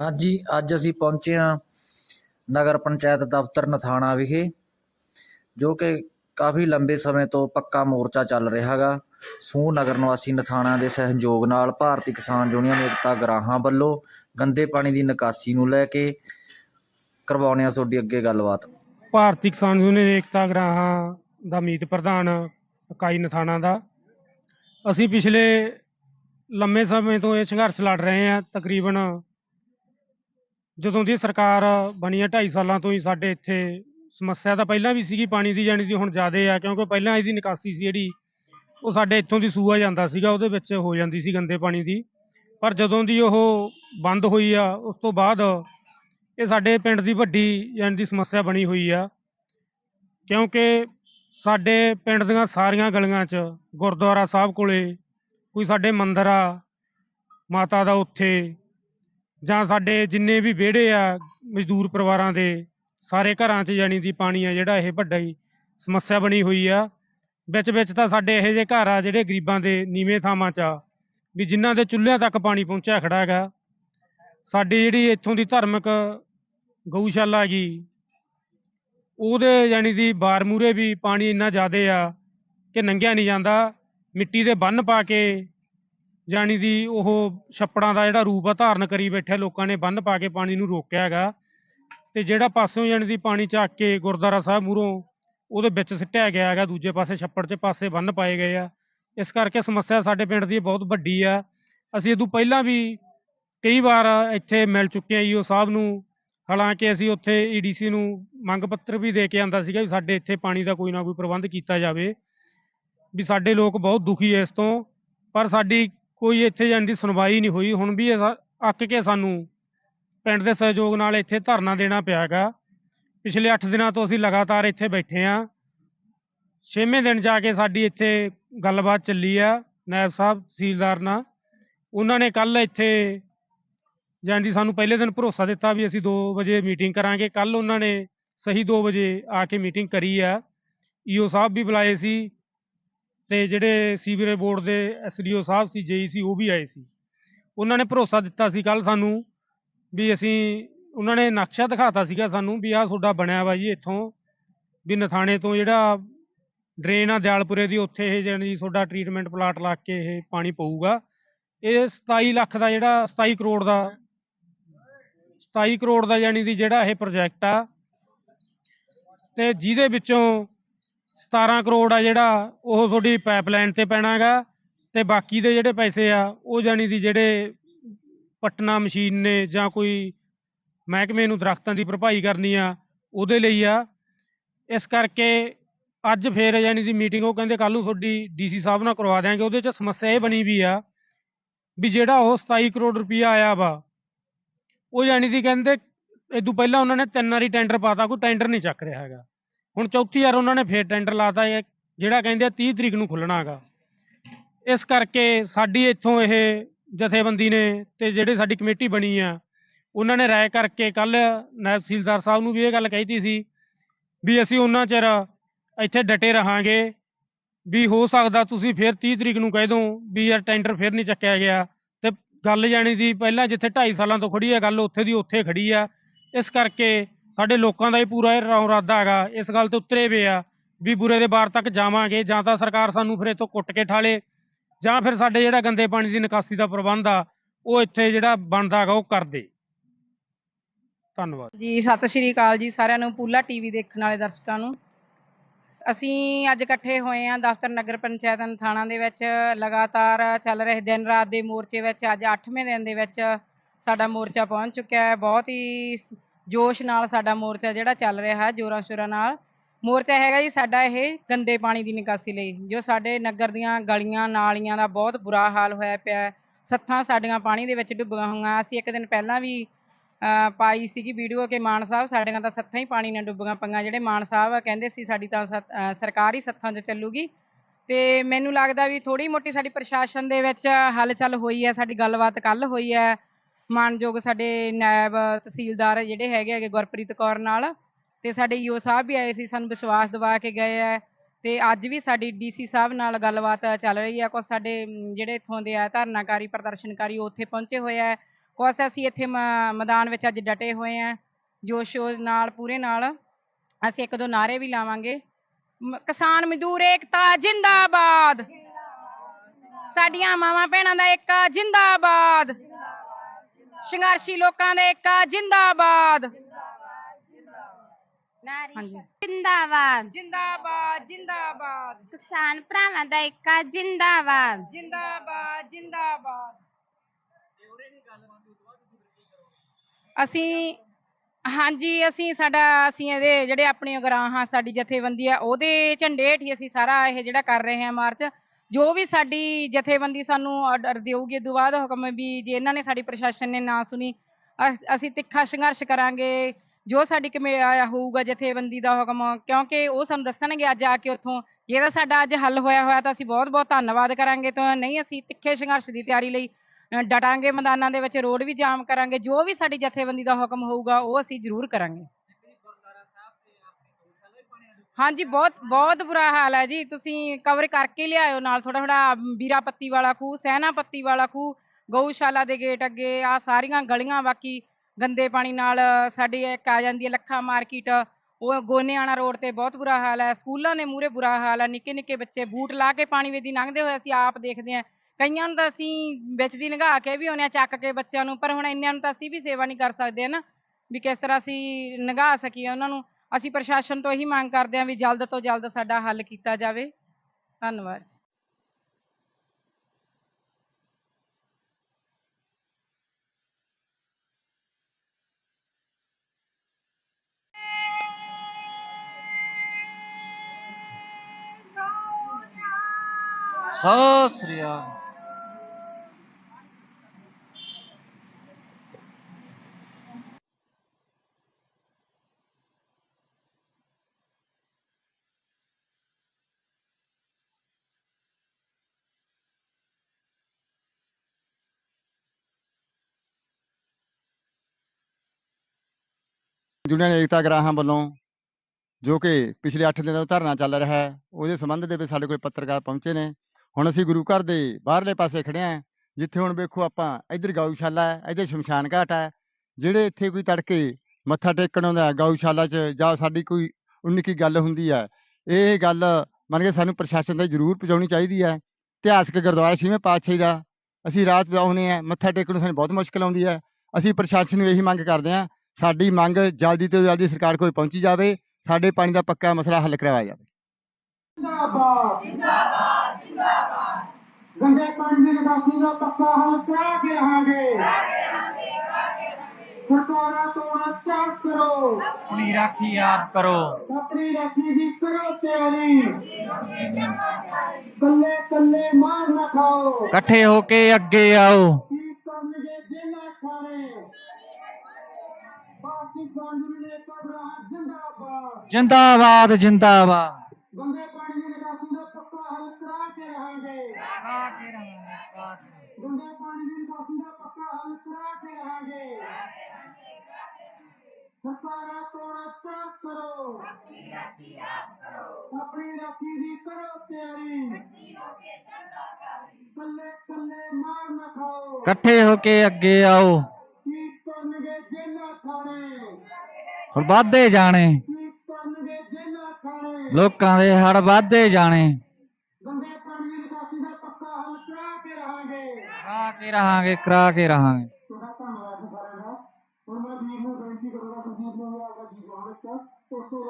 ਹਾਂਜੀ, ਅੱਜ ਅਸੀਂ ਪਹੁੰਚੇ ਹਾਂ ਨਗਰ ਪੰਚਾਇਤ ਦਫ਼ਤਰ ਨਥਾਣਾ ਵਿਖੇ, ਜੋ ਕਿ ਕਾਫੀ ਲੰਬੇ ਸਮੇਂ ਤੋਂ ਪੱਕਾ ਮੋਰਚਾ ਚੱਲ ਰਿਹਾ ਗਾ ਸੂਹ ਨਗਰ ਨਿਵਾਸੀ ਨਥਾਣਾ ਦੇ ਸਹਿਯੋਗ ਨਾਲ ਭਾਰਤੀ ਕਿਸਾਨ ਯੂਨੀਅਨ ਏਕਤਾ ਗਰਾਹਾਂ ਵੱਲੋਂ ਗੰਦੇ ਪਾਣੀ ਦੀ ਨਿਕਾਸੀ ਨੂੰ ਲੈ ਕੇ ਕਰਵਾਉਂਦੇ ਹਾਂ ਤੁਹਾਡੀ ਅੱਗੇ ਗੱਲਬਾਤ। ਭਾਰਤੀ ਕਿਸਾਨ ਯੂਨੀਅਨ ਏਕਤਾ ਗਰਾਹਾਂ ਦਾ ਮੀਤ ਪ੍ਰਧਾਨ ਇਕਾਈ ਨਥਾਣਾ ਦਾ। ਅਸੀਂ ਪਿਛਲੇ ਲੰਮੇ ਸਮੇਂ ਤੋਂ ਇਹ ਸੰਘਰਸ਼ ਲੜ ਰਹੇ ਹਾਂ, ਤਕਰੀਬਨ ਜਦੋਂ ਦੀ ਸਰਕਾਰ ਬਣੀ ਹੈ 2.5 ਸਾਲਾਂ ਤੋਂ ਹੀ ਸਾਡੇ ਇੱਥੇ ਸਮੱਸਿਆ ਤਾਂ ਪਹਿਲਾਂ ਵੀ ਸੀਗੀ, ਪਾਣੀ ਦੀ ਜਾਣੀ ਦੀ ਹੁਣ ਜ਼ਿਆਦਾ ਆ, ਕਿਉਂਕਿ ਪਹਿਲਾਂ ਇਹਦੀ ਨਿਕਾਸੀ ਸੀ ਜਿਹੜੀ, ਉਹ ਸਾਡੇ ਇੱਥੋਂ ਦੀ ਸੂਆ ਜਾਂਦਾ ਸੀਗਾ, ਉਹਦੇ ਵਿੱਚ ਹੋ ਜਾਂਦੀ ਸੀ ਗੰਦੇ ਪਾਣੀ ਦੀ। ਪਰ ਜਦੋਂ ਦੀ ਉਹ ਬੰਦ ਹੋਈ ਆ, ਉਸ ਤੋਂ ਬਾਅਦ ਇਹ ਸਾਡੇ ਪਿੰਡ ਦੀ ਵੱਡੀ ਜਾਣੀ ਦੀ ਸਮੱਸਿਆ ਬਣੀ ਹੋਈ ਆ। ਕਿਉਂਕਿ ਸਾਡੇ ਪਿੰਡ ਦੀਆਂ ਸਾਰੀਆਂ ਗਲੀਆਂ 'ਚ, ਗੁਰਦੁਆਰਾ ਸਾਹਿਬ ਕੋਲੇ, ਕੋਈ ਸਾਡੇ ਮੰਦਿਰ ਆ, ਮਾਤਾ ਦਾ ਉੱਥੇ ਜਾਂ ਸਾਡੇ ਜਿੰਨੇ ਵੀ ਵਿਹੜੇ ਆ, ਮਜ਼ਦੂਰ ਪਰਿਵਾਰਾਂ ਦੇ, ਸਾਰੇ ਘਰਾਂ 'ਚ ਜਾਣੀ ਦੀ ਪਾਣੀ ਆ ਜਿਹੜਾ ਇਹ ਵੱਡਾ ਹੀ ਸਮੱਸਿਆ ਬਣੀ ਹੋਈ ਆ। ਵਿੱਚ ਵਿੱਚ ਤਾਂ ਸਾਡੇ ਇਹੋ ਜਿਹੇ ਘਰ ਆ ਜਿਹੜੇ ਗਰੀਬਾਂ ਦੇ ਨੀਵੇਂ ਥਾਵਾਂ 'ਚ ਆ, ਵੀ ਜਿਨ੍ਹਾਂ ਦੇ ਚੁੱਲ੍ਹਿਆਂ ਤੱਕ ਪਾਣੀ ਪਹੁੰਚਿਆ ਖੜਾ ਹੈਗਾ। ਸਾਡੀ ਜਿਹੜੀ ਇੱਥੋਂ ਦੀ ਧਾਰਮਿਕ ਗਊਸ਼ਾਲਾ ਹੈਗੀ, ਉਹਦੇ ਯਾਨੀ ਦੀ ਬਾਰ ਮੂਰੇ ਵੀ ਪਾਣੀ ਇੰਨਾ ਜ਼ਿਆਦਾ ਆ ਕਿ ਨੰਗਿਆ ਨਹੀਂ ਜਾਂਦਾ। ਮਿੱਟੀ ਦੇ ਬੰਨ ਪਾ ਕੇ ਜਾਣੀ ਦੀ ਉਹ ਛੱਪੜਾਂ ਦਾ ਜਿਹੜਾ ਰੂਪ ਆ ਧਾਰਨ ਕਰੀ ਬੈਠੇ ਲੋਕਾਂ ਨੇ ਬੰਨ ਪਾ ਕੇ ਪਾਣੀ ਨੂੰ ਰੋਕਿਆ ਹੈਗਾ। ਤੇ ਜਿਹੜਾ ਪਾਸਿਓਂ ਜਾਣੀ ਦੀ ਪਾਣੀ ਚੱਕ ਕੇ ਗੁਰਦੁਆਰਾ ਸਾਹਿਬ ਮੂਹਰੋਂ ਉਹਦੇ ਵਿੱਚ ਸਿੱਟਿਆ ਗਿਆ ਹੈਗਾ, ਦੂਜੇ ਪਾਸੇ ਛੱਪੜ 'ਚ ਪਾਸੇ ਬੰਨ ਪਾਏ ਗਏ ਆ। ਇਸ ਕਰਕੇ ਸਮੱਸਿਆ ਸਾਡੇ ਪਿੰਡ ਦੀ ਬਹੁਤ ਵੱਡੀ ਆ। ਅਸੀਂ ਇਹ ਤੋਂ ਪਹਿਲਾਂ ਵੀ ਕਈ ਵਾਰ ਇੱਥੇ ਮਿਲ ਚੁੱਕੇ ਆ ਈਓ ਸਾਹਿਬ ਨੂੰ। ਹਾਲਾਂਕਿ ਅਸੀਂ ਉੱਥੇ ਈਡੀਸੀ ਨੂੰ ਮੰਗ ਪੱਤਰ ਵੀ ਦੇ ਕੇ ਆਂਦਾ ਸੀਗਾ ਵੀ ਸਾਡੇ ਇੱਥੇ ਪਾਣੀ ਦਾ ਕੋਈ ਨਾ ਕੋਈ ਪ੍ਰਬੰਧ ਕੀਤਾ ਜਾਵੇ। ਵੀ ਸਾਡੇ ਲੋਕ ਬਹੁਤ ਦੁਖੀ ਐ ਇਸ ਤੋਂ। ਪਰ ਸਾਡੀ ਕੋਈ ਇੱਥੇ ਜਾਣ ਦੀ ਸੁਣਵਾਈ ਨਹੀਂ ਹੋਈ। ਹੁਣ ਵੀ ਇਹ ਅੱਕ ਕੇ ਸਾਨੂੰ ਪਿੰਡ ਦੇ ਸਹਿਯੋਗ ਨਾਲ ਇੱਥੇ ਧਰਨਾ ਦੇਣਾ ਪਿਆ ਹੈਗਾ ਪਿਛਲੇ 8 ਦਿਨਾਂ ਤੋਂ ਅਸੀਂ ਲਗਾਤਾਰ ਇੱਥੇ ਬੈਠੇ ਆ। ਛੇਵੇਂ ਦਿਨ ਜਾ ਕੇ ਸਾਡੀ ਇੱਥੇ ਗੱਲਬਾਤ ਚੱਲੀ ਆ, ਨਾਇਬ ਸਾਹਿਬ, ਤਹਿਸੀਲਦਾਰ ਨਾਲ। ਉਹਨਾਂ ਨੇ ਕੱਲ ਇੱਥੇ ਜਾਣ ਦੀ ਸਾਨੂੰ ਪਹਿਲੇ ਦਿਨ ਭਰੋਸਾ ਦਿੱਤਾ ਵੀ ਅਸੀਂ 2 ਵਜੇ ਮੀਟਿੰਗ ਕਰਾਂਗੇ। ਕੱਲ ਉਹਨਾਂ ਨੇ ਸਹੀ 2 ਵਜੇ ਆ ਕੇ ਮੀਟਿੰਗ ਕਰੀ ਆ। ਈਓ ਸਾਹਿਬ ਵੀ ਬੁਲਾਏ ਸੀ। ਤੇ ਜਿਹੜੇ ਸੀਵਰੇਜ ਬੋਰਡ ਦੇ ਐਸਡੀਓ ਸਾਹਿਬ ਸੀ, ਜੇਈ ਸੀ, ਉਹ ਵੀ ਆਏ ਸੀ। ਉਹਨਾਂ ਨੇ ਭਰੋਸਾ ਦਿੱਤਾ ਸੀ ਕੱਲ ਸਾਨੂੰ ਵੀ ਅਸੀਂ, ਉਹਨਾਂ ਨੇ ਨਕਸ਼ਾ ਦਿਖਾਤਾ ਸੀਗਾ ਸਾਨੂੰ ਵੀ ਆਹ ਤੁਹਾਡਾ ਬਣਿਆ ਵਾ ਜੀ ਇੱਥੋਂ, ਵੀ ਨਥਾਣੇ ਤੋਂ ਜਿਹੜਾ ਡਰੇਨ ਆ ਦਿਆਲਪੁਰੇ ਦੀ, ਉੱਥੇ ਇਹ ਜਾਣੀ ਤੁਹਾਡਾ ਟ੍ਰੀਟਮੈਂਟ ਪਲਾਂਟ ਲਾ ਕੇ ਇਹ ਪਾਣੀ ਪਊਗਾ। ਇਹ 27 ਲੱਖ ਦਾ ਜਿਹੜਾ 27 ਕਰੋੜ ਦਾ 27 ਕਰੋੜ ਦਾ ਯਾਨੀ ਦੀ ਜਿਹੜਾ ਇਹ ਪ੍ਰੋਜੈਕਟ ਆ, ਤੇ ਜਿਹਦੇ ਵਿੱਚੋਂ 17 ਕਰੋੜ ਆ ਜਿਹੜਾ ਉਹ ਤੁਹਾਡੀ ਪਾਈਪਲਾਈਨ ਤੇ ਪੈਣਾਗਾ ਤੇ ਬਾਕੀ ਦੇ ਜਿਹੜੇ ਪੈਸੇ ਆ, ਉਹ ਜਾਨੀ ਦੀ ਜਿਹੜੇ ਪਟਨਾ ਮਸ਼ੀਨ ਨੇ ਜਾਂ ਕੋਈ ਮਹਿਕਮੇ ਨੂੰ ਦਰਖਤਾਂ ਦੀ ਭਰਪਾਈ ਕਰਨੀ ਆ, ਉਹਦੇ ਲਈ ਆ। ਇਸ ਕਰਕੇ ਅੱਜ ਫੇਰ ਯਾਨੀ ਦੀ ਮੀਟਿੰਗ ਉਹ ਕਹਿੰਦੇ ਕੱਲ ਨੂੰ ਤੁਹਾਡੀ ਡੀਸੀ ਸਾਹਿਬ ਨਾਲ ਕਰਵਾ ਦਿਆਂਗੇ, ਉਹਦੇ ਚ ਸਮੱਸਿਆ ਇਹ ਬਣੀ ਵੀ ਆ ਵੀ ਜਿਹੜਾ ਉਹ 27 ਕਰੋੜ ਰੁਪਇਆ ਆਇਆ ਵਾ, ਉਹ ਯਾਨੀ ਦੀ ਕਹਿੰਦੇ ਇਦੋਂ ਪਹਿਲਾਂ ਉਹਨਾਂ ਨੇ ਤਿੰਨ ਵਾਰੀ ਟੈਂਡਰ ਪਾਤਾ, ਕੋਈ ਟੈਂਡਰ ਨਹੀਂ ਚੱਕ ਰਿਹਾ ਹੈਗਾ। ਹੁਣ ਚੌਥੀ ਵਾਰ ਉਹਨਾਂ ਨੇ ਫੇਰ ਟੈਂਡਰ ਲਾਤਾ ਇਹ, ਜਿਹੜਾ ਕਹਿੰਦੇ ਆ 30 ਤਰੀਕ ਨੂੰ ਖੁੱਲਣਾ ਹੈਗਾ। ਇਸ ਕਰਕੇ ਸਾਡੀ ਇੱਥੋਂ ਇਹ ਜਥੇਬੰਦੀ ਨੇ ਤੇ ਜਿਹੜੇ ਸਾਡੀ ਕਮੇਟੀ ਬਣੀ ਆ, ਉਹਨਾਂ ਨੇ ਰਾਏ ਕਰਕੇ ਕੱਲ ਨਾਇਬ ਤਹਿਸੀਲਦਾਰ ਸਾਹਿਬ ਨੂੰ ਵੀ ਇਹ ਗੱਲ ਕਹੀਤੀ ਸੀ ਵੀ ਅਸੀਂ ਉਹਨਾਂ ਚਿਰ ਇੱਥੇ ਡਟੇ ਰਹਾਂਗੇ ਵੀ ਹੋ ਸਕਦਾ ਤੁਸੀਂ ਫਿਰ 30 ਤਰੀਕ ਨੂੰ ਕਹਿ ਦੋ ਵੀ ਯਾਰ ਟੈਂਡਰ ਫਿਰ ਨਹੀਂ ਚੱਕਿਆ ਗਿਆ। ਤੇ ਗੱਲ ਜਾਣੀ ਦੀ ਪਹਿਲਾਂ ਜਿੱਥੇ 2.5 ਸਾਲਾਂ ਤੋਂ ਖੜੀ ਹੈ ਗੱਲ ਉੱਥੇ ਦੀ ਉੱਥੇ ਖੜੀ ਆ। ਇਸ ਕਰਕੇ ਸਾਡੇ ਲੋਕਾਂ ਦਾ ਹੀ ਪੂਰਾ ਇਹ ਇਰਾਦਾ ਹੈਗਾ। ਇਸ ਗੱਲ ਤੇ ਉਤਰੇ ਵੇ ਆ ਵੀ ਬੁਰੇ ਦੇ ਬਾਰ ਤੱਕ ਜਾਵਾਂਗੇ। ਜਾਂ ਤਾਂ ਸਰਕਾਰ ਸਾਨੂੰ ਫਿਰ ਇੱਥੋਂ ਕੁੱਟ ਕੇ ਠਾਲੇ, ਜਾਂ ਫਿਰ ਸਾਡੇ ਜਿਹੜਾ ਗੰਦੇ ਪਾਣੀ ਦੀ ਨਿਕਾਸੀ ਦਾ ਪ੍ਰਬੰਧ ਆ, ਉਹ ਇੱਥੇ ਜਿਹੜਾ ਬਣਦਾ ਹੈਗਾ, ਉਹ ਕਰ ਧੰਨਵਾਦ। ਜੀ, ਸਤਿ ਸ਼੍ਰੀ ਅਕਾਲ ਜੀ ਸਾਰਿਆਂ ਨੂੰ, ਪੂਲਾ ਟੀਵੀ ਦੇਖਣ ਵਾਲੇ ਦਰਸ਼ਕਾਂ ਨੂੰ। ਅਸੀਂ ਅੱਜ ਇਕੱਠੇ ਹੋਏ ਆ ਦਫ਼ਤਰ ਨਗਰ ਪੰਚਾਇਤ ਥਾਣਾ ਦੇ ਵਿੱਚ। ਲਗਾਤਾਰ ਚੱਲ ਰਹੇ ਦਿਨ ਰਾਤ ਦੇ ਮੋਰਚੇ ਵਿੱਚ ਅੱਜ 8ਵੇਂ ਦਿਨ ਦੇ ਵਿੱਚ ਸਾਡਾ ਮੋਰਚਾ ਪਹੁੰਚ ਚੁੱਕਿਆ ਹੈ। ਬਹੁਤ ਹੀ ਜੋਸ਼ ਨਾਲ ਸਾਡਾ ਮੋਰਚਾ ਜਿਹੜਾ ਚੱਲ ਰਿਹਾ ਹੈ, ਜੋਰਾਂ ਸ਼ੋਰਾਂ ਨਾਲ। ਮੋਰਚਾ ਹੈਗਾ ਜੀ ਸਾਡਾ ਇਹ ਗੰਦੇ ਪਾਣੀ ਦੀ ਨਿਕਾਸੀ ਲਈ, ਜੋ ਸਾਡੇ ਨਗਰ ਦੀਆਂ ਗਲੀਆਂ, ਨਾਲੀਆਂ ਦਾ ਬਹੁਤ ਬੁਰਾ ਹਾਲ ਹੋਇਆ ਪਿਆ ਸੱਥਾਂ ਸਾਡੀਆਂ ਪਾਣੀ ਦੇ ਵਿੱਚ ਡੁੱਬੀਆਂ ਹੋਈਆਂ। ਅਸੀਂ ਇੱਕ ਦਿਨ ਪਹਿਲਾਂ ਵੀ ਪਾਈ ਸੀਗੀ ਵੀਡੀਓ ਕਿ ਮਾਨ ਸਾਹਿਬ ਸਾਡੀਆਂ ਤਾਂ ਸੱਥਾਂ ਹੀ ਪਾਣੀ ਨਾਲ ਡੁੱਬੀਆਂ ਪਈਆਂ। ਜਿਹੜੇ ਮਾਨ ਸਾਹਿਬ ਕਹਿੰਦੇ ਸੀ ਸਾਡੀ ਤਾਂ ਸੱਥ- ਸਰਕਾਰ ਹੀ ਸੱਥਾਂ 'ਚ ਚੱਲੂਗੀ। ਤੇ ਮੈਨੂੰ ਲੱਗਦਾ ਵੀ ਥੋੜੀ ਮੋਟੀ ਸਾਡੀ ਪ੍ਰਸ਼ਾਸਨ ਦੇ ਵਿੱਚ ਹਲਚਲ ਹੋਈ ਹੈ, ਸਾਡੀ ਗੱਲਬਾਤ ਕੱਲ ਹੋਈ ਹੈ। ਮਾਨਯੋਗ ਸਾਡੇ ਨਾਇਬ ਤਹਿਸੀਲਦਾਰ ਜਿਹੜੇ ਹੈਗੇ ਹੈਗੇ ਗੁਰਪ੍ਰੀਤ ਕੌਰ ਨਾਲ ਤੇ ਸਾਡੇ ਈਓ ਸਾਹਿਬ ਵੀ ਆਏ ਸੀ, ਸਾਨੂੰ ਵਿਸ਼ਵਾਸ ਦਿਵਾ ਕੇ ਗਏ ਹੈ ਤੇ ਅੱਜ ਵੀ ਸਾਡੀ ਡੀਸੀ ਸਾਹਿਬ ਨਾਲ ਗੱਲਬਾਤ ਚੱਲ ਰਹੀ ਹੈ ਕੁਝ ਸਾਡੇ ਜਿਹੜੇ ਇੱਥੋਂ ਦੇ ਆ ਧਰਨਾਕਾਰੀ, ਪ੍ਰਦਰਸ਼ਨਕਾਰੀ ਉਹ ਉੱਥੇ ਪਹੁੰਚੇ ਹੋਏ ਆ। ਕੁਛ ਅਸੀਂ ਇੱਥੇ ਮ- ਮੈਦਾਨ ਵਿੱਚ ਅੱਜ ਡਟੇ ਹੋਏ ਆ, ਜੋਸ਼ ਨਾਲ, ਪੂਰੇ ਨਾਲ। ਅਸੀਂ ਇੱਕ ਦੋ ਨਾਰੇ ਵੀ ਲਾਵਾਂਗੇ। ਕਿਸਾਨ ਮਜ਼ਦੂਰ ਏਕਤਾ, ਜਿੰਦਾਬਾਦ। ਸਾਡੀਆਂ ਮਾਵਾਂ ਭੈਣਾਂ ਦਾ ਏਕਾ ਜਿੰਦਾਬਾਦ। ਸੰਘਰਸ਼ੀ ਲੋਕਾਂ ਦਾ ਏਕਾ ਜਿੰਦਾਬਾਦ। ਨਾਰੀ ਹਾਂਜੀ। ਜਿੰਦਾਬਾਦ। ਜਿੰਦਾਬਾਦ ਜਿੰਦਾਬਾਦ। ਕਿਸਾਨ ਭਰਾਵਾਂ ਦਾ ਏਕਾ ਜਿੰਦਾਬਾਦ। ਜਿੰਦਾਬਾਦ ਜਿੰਦਾਬਾਦ। ਅਸੀਂ ਹਾਂਜੀ ਅਸੀਂ ਸਾਡਾ ਅਸੀਂ ਇਹਦੇ ਜਿਹੜੇ ਆਪਣੇ ਉਗਰਾਹ ਹਾਂ ਸਾਡੀ ਜਥੇਬੰਦੀ ਆ ਉਹਦੇ ਝੰਡੇ ਹੇਠ ਹੀ ਅਸੀਂ ਸਾਰਾ ਇਹ ਜਿਹੜਾ ਕਰ ਰਹੇ ਹਾਂ ਮਾਰਚ। ਜੋ ਵੀ ਸਾਡੀ ਜਥੇਬੰਦੀ ਸਾਨੂੰ ਆਰਡਰ ਦੇਊਗੀ ਦੁਆ ਦਾ ਹੁਕਮ ਵੀ ਜੇ ਇਹਨਾਂ ਨੇ ਸਾਡੀ ਪ੍ਰਸ਼ਾਸਨ ਨੇ ਨਾ ਸੁਣੀ, ਅਸ- ਅਸੀਂ ਤਿੱਖਾ ਸੰਘਰਸ਼ ਕਰਾਂਗੇ। ਜੋ ਸਾਡੀ ਕਮੇ ਆਇਆ ਹੋਊਗਾ ਜਥੇਬੰਦੀ ਦਾ ਹੁਕਮ, ਕਿਉਂਕਿ ਉਹ ਸਾਨੂੰ ਦੱਸਣਗੇ ਅੱਜ ਆ ਕੇ ਉੱਥੋਂ। ਜੇ ਤਾਂ ਸਾਡਾ ਅੱਜ ਹੱਲ ਹੋਇਆ ਹੋਇਆ ਤਾਂ ਅਸੀਂ ਬਹੁਤ ਬਹੁਤ ਧੰਨਵਾਦ ਕਰਾਂਗੇ ਤਾਂ ਨਹੀਂ ਅਸੀਂ ਤਿੱਖੇ ਸੰਘਰਸ਼ ਦੀ ਤਿਆਰੀ ਲਈ ਡਟਾਂਗੇ ਮੈਦਾਨਾਂ ਦੇ ਵਿੱਚ, ਰੋਡ ਵੀ ਜਾਮ ਕਰਾਂਗੇ। ਜੋ ਵੀ ਸਾਡੀ ਜਥੇਬੰਦੀ ਦਾ ਹੁਕਮ ਹੋਊਗਾ, ਉਹ ਅਸੀਂ ਜ਼ਰੂਰ ਕਰਾਂਗੇ। ਹਾਂਜੀ, ਬਹੁਤ ਬਹੁਤ ਬੁਰਾ ਹਾਲ ਹੈ ਜੀ। ਤੁਸੀਂ ਕਵਰ ਕਰਕੇ ਲਿਆਇਓ ਨਾਲ ਥੋੜਾ ਥੋੜਾ ਵੀਰਾ ਪੱਤੀ ਵਾਲਾ ਖੂਹ ਸਹਿਨਾ ਪੱਤੀ ਵਾਲਾ ਖੂਹ, ਗਊਸ਼ਾਲਾ ਦੇ ਗੇਟ ਅੱਗੇ ਆ ਸਾਰੀਆਂ ਗਲੀਆਂ ਬਾਕੀ ਗੰਦੇ ਪਾਣੀ ਨਾਲ ਸਾਡੀ ਇੱਕ ਆ ਜਾਂਦੀ ਹੈ ਲੱਖਾ ਮਾਰਕੀਟ। ਉਹ ਗੋਨੇਆਣਾ ਰੋਡ ਤੇ ਬਹੁਤ ਬੁਰਾ ਹਾਲ ਹੈ। ਸਕੂਲਾਂ ਦੇ ਮੂਹਰੇ ਬੁਰਾ ਹਾਲ ਹੈ। ਨਿੱਕੇ ਨਿੱਕੇ ਬੱਚੇ ਬੂਟ ਲਾ ਕੇ ਪਾਣੀ ਵਿੱਚ ਦੀ ਲੰਘਦੇ ਹੋਏ ਅਸੀਂ ਆਪ ਦੇਖਦੇ ਹਾਂ। ਕਈਆਂ ਨੂੰ ਤਾਂ ਅਸੀਂ ਵਿੱਚ ਦੀ ਲੰਘਾ ਕੇ ਵੀ ਆਉਂਦੇ ਹਾਂ, ਚੱਕ ਕੇ ਬੱਚਿਆਂ ਨੂੰ। ਪਰ ਹੁਣ ਇੰਨਿਆਂ ਨੂੰ ਤਾਂ ਅਸੀਂ ਵੀ ਸੇਵਾ ਨਹੀਂ ਕਰ ਸਕਦੇ ਨਾ? ਵੀ ਕਿਸ ਤਰ੍ਹਾਂ ਅਸੀਂ ਲੰਘਾ ਸਕੀਏ ਉਹਨਾਂ ਨੂੰ। ਅਸੀਂ ਪ੍ਰਸ਼ਾਸਨ ਤੋਂ ਇਹੀ ਮੰਗ ਕਰਦੇ ਹਾਂ ਵੀ ਜਲਦ ਤੋਂ ਜਲਦ ਸਾਡਾ ਹੱਲ ਕੀਤਾ ਜਾਵੇ ਧੰਨਵਾਦ ਜੀ। ਯੂਨੀਅਨ ਏਕਤਾ ਗ੍ਰਾਹਾਂ ਵੱਲੋਂ ਜੋ ਕਿ ਪਿਛਲੇ 8 ਦਿਨਾਂ ਤੋਂ ਧਰਨਾ ਚੱਲ ਰਿਹਾ ਹੈ, ਉਹਦੇ ਸੰਬੰਧ ਦੇ ਵਿੱਚ ਸਾਡੇ ਕੋਲ ਪੱਤਰਕਾਰ ਪਹੁੰਚੇ ਨੇ। ਹੁਣ ਅਸੀਂ ਗੁਰੂ ਘਰ ਦੇ ਬਾਹਰਲੇ ਪਾਸੇ ਖੜੇ ਹਾਂ, ਜਿੱਥੇ ਹੁਣ ਵੇਖੋ ਆਪਾਂ ਇੱਧਰ ਗਊਸ਼ਾਲਾ ਹੈ, ਇੱਧਰ ਸ਼ਮਸ਼ਾਨ ਘਾਟ ਹੈ, ਜਿਹੜੇ ਇੱਥੇ ਕੋਈ ਤੜਕੇ ਮੱਥਾ ਟੇਕਣ ਆਉਂਦਾ ਗਊਸ਼ਾਲਾ 'ਚ ਜਾਂ ਸਾਡੀ ਕੋਈ ਉਨੀ ਕੀ ਗੱਲ ਹੁੰਦੀ ਹੈ, ਇਹ ਗੱਲ ਮੰਨ ਕੇ ਸਾਨੂੰ ਪ੍ਰਸ਼ਾਸਨ ਤੇ ਜ਼ਰੂਰ ਪਹੁੰਚਾਉਣੀ ਚਾਹੀਦੀ ਹੈ। ਇਤਿਹਾਸਕ ਗੁਰਦੁਆਰਾ ਛੇਵੇਂ ਪਾਤਸ਼ਾਹੀ ਦਾ, ਅਸੀਂ ਰਾਤ ਆਉਂਦੇ ਹਾਂ, ਮੱਥਾ ਟੇਕਣ ਨੂੰ ਸਾਨੂੰ ਬਹੁਤ ਮੁਸ਼ਕਲ ਆਉਂਦੀ ਹੈ, ਅਸੀਂ ਪ੍ਰਸ਼ਾਸਨ ਨੂੰ ਇਹੀ ਮੰਗ ਕਰਦੇ ਹਾਂ ਸਾਡੀ ਮੰਗ ਜਲਦੀ ਤੋਂ ਜਲਦੀ ਸਰਕਾਰ ਕੋਲ ਪਹੁੰਚੀ ਜਾਵੇ ਸਾਡੇ ਪਾਣੀ ਦਾ ਪੱਕਾ ਮਸਲਾ ਹੱਲ ਕਰਵਾਇਆ ਜਾਵੇ ਜਿੰਦਾਬਾਦ ਜਿੰਦਾਬਾਦ ਜਿੰਦਾਬਾਦ ਗੰਦੇ ਪਾਣੀ ਦੀ ਨਿਕਾਸੀ ਦਾ ਪੱਕਾ ਹੱਲ ਕਰਾ ਕੇ ਰਹਾਂਗੇ ਸਰਕਾਰਾਂ ਤੋਂ ਚਾਰ ਕਰੋ ਆਪਣੀ ਰਾਖੀ ਆਪ ਕਰੋ ਆਪਣੀ ਰਾਖੀ ਦੀ ਕਰੋ ਤਿਆਰੀ ਕੱਲੇ ਕੱਲੇ ਮਾਰ ਨਾ ਖਾਓ ਇਕੱਠੇ ਹੋ ਕੇ ਅੱਗੇ ਆਓ ਜਿੰਦਾਬਾਦ ਜਿੰਦਾਬਾਦ ਜਿੰਦਾਬਾਦ ਗੰਦੇ ਪਾਣੀ ਦੀ ਨਿਕਾਸੀ ਦਾ ਪੱਕਾ ਹੱਲ ਕਰਾ ਕੇ ਰਹਾਂਗੇ ਗੰਦੇ ਪਾਣੀ ਦੀ ਨਿਕਾਸੀ ਦਾ ਪੱਕਾ ਹੱਲ ਕਰਾ ਕੇ ਰਹਾਂਗੇ ਸਰਕਾਰਾਂ ਤੋਂ ਚਾਹ ਕਰੋ ਆਪਣੀ ਰਾਖੀ ਦੀ ਕਰੋ ਤਿਆਰੀ ਕੱਲੇ ਕੱਲੇ ਮਾਰ ਨਾ ਖਾਓ ਇਕੱਠੇ ਹੋ ਕੇ ਅੱਗੇ ਆਓ ਕੀ ਕਰਨਗੇ ਜੇਲਾ ਖਾਣੇ ਹੁਣ ਵਾਧੇ ਜਾਣੇ ਲੋਕਾਂ ਦੇ ਹੜ ਵਾਧੇ ਜਾਣੇ। ਗੰਦੇ ਪਾਣੀ ਦੀ ਨਿਕਾਸੀ ਦਾ ਪੱਕਾ ਹੱਲ ਕਰਾ ਕੇ ਰਹਾਂਗੇ। ਕਰਾ ਕੇ ਰਹਾਂਗੇ ਕਰਾ ਕੇ ਰਹਾਂਗੇ।